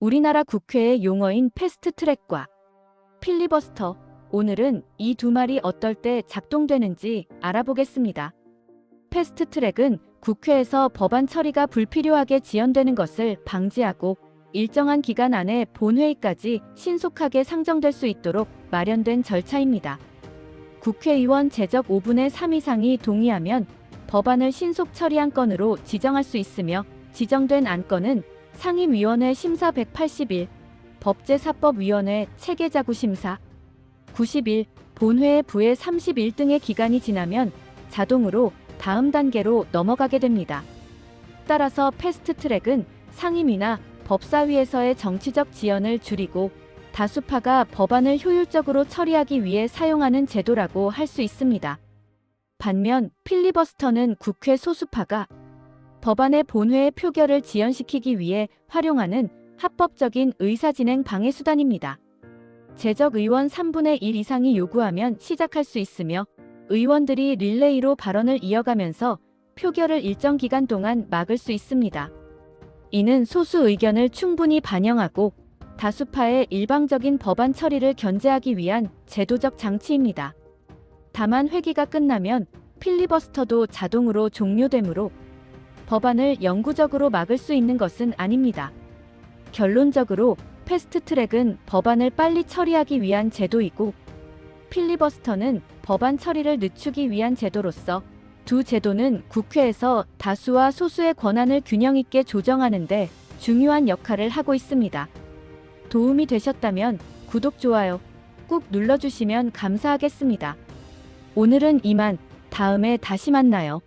우리나라 국회의 용어인 패스트트랙과 필리버스터. 오늘은 이 두 말이 어떨 때 작동되는지 알아보겠습니다. 패스트트랙은 국회에서 법안 처리가 불필요하게 지연되는 것을 방지하고 일정한 기간 안에 본회의까지 신속하게 상정될 수 있도록 마련된 절차입니다. 국회의원 제적 5분의 3 이상이 동의하면 법안을 신속 처리한 건으로 지정할 수 있으며 지정된 안건은 상임위원회 심사 181, 법제사법위원회 체계자구 심사 91, 본회의 부의 31등의 기간이 지나면 자동으로 다음 단계로 넘어가게 됩니다. 따라서 패스트트랙은 상임위나 법사위에서의 정치적 지연을 줄이고 다수파가 법안을 효율적으로 처리하기 위해 사용하는 제도라고 할 수 있습니다. 반면 필리버스터는 국회 소수파가 법안의 본회의 표결을 지연시키기 위해 활용하는 합법적인 의사진행 방해 수단입니다. 제적 의원 3분의 1 이상이 요구하면 시작할 수 있으며 의원들이 릴레이로 발언을 이어가면서 표결을 일정 기간 동안 막을 수 있습니다. 이는 소수 의견을 충분히 반영하고 다수파의 일방적인 법안 처리를 견제하기 위한 제도적 장치입니다. 다만 회기가 끝나면 필리버스터도 자동으로 종료되므로 법안을 영구적으로 막을 수 있는 것은 아닙니다. 결론적으로 패스트트랙은 법안을 빨리 처리하기 위한 제도이고 필리버스터는 법안 처리를 늦추기 위한 제도로서 두 제도는 국회에서 다수와 소수의 권한을 균형 있게 조정하는데 중요한 역할을 하고 있습니다. 도움이 되셨다면 구독, 좋아요 꾹 눌러주시면 감사하겠습니다. 오늘은 이만, 다음에 다시 만나요.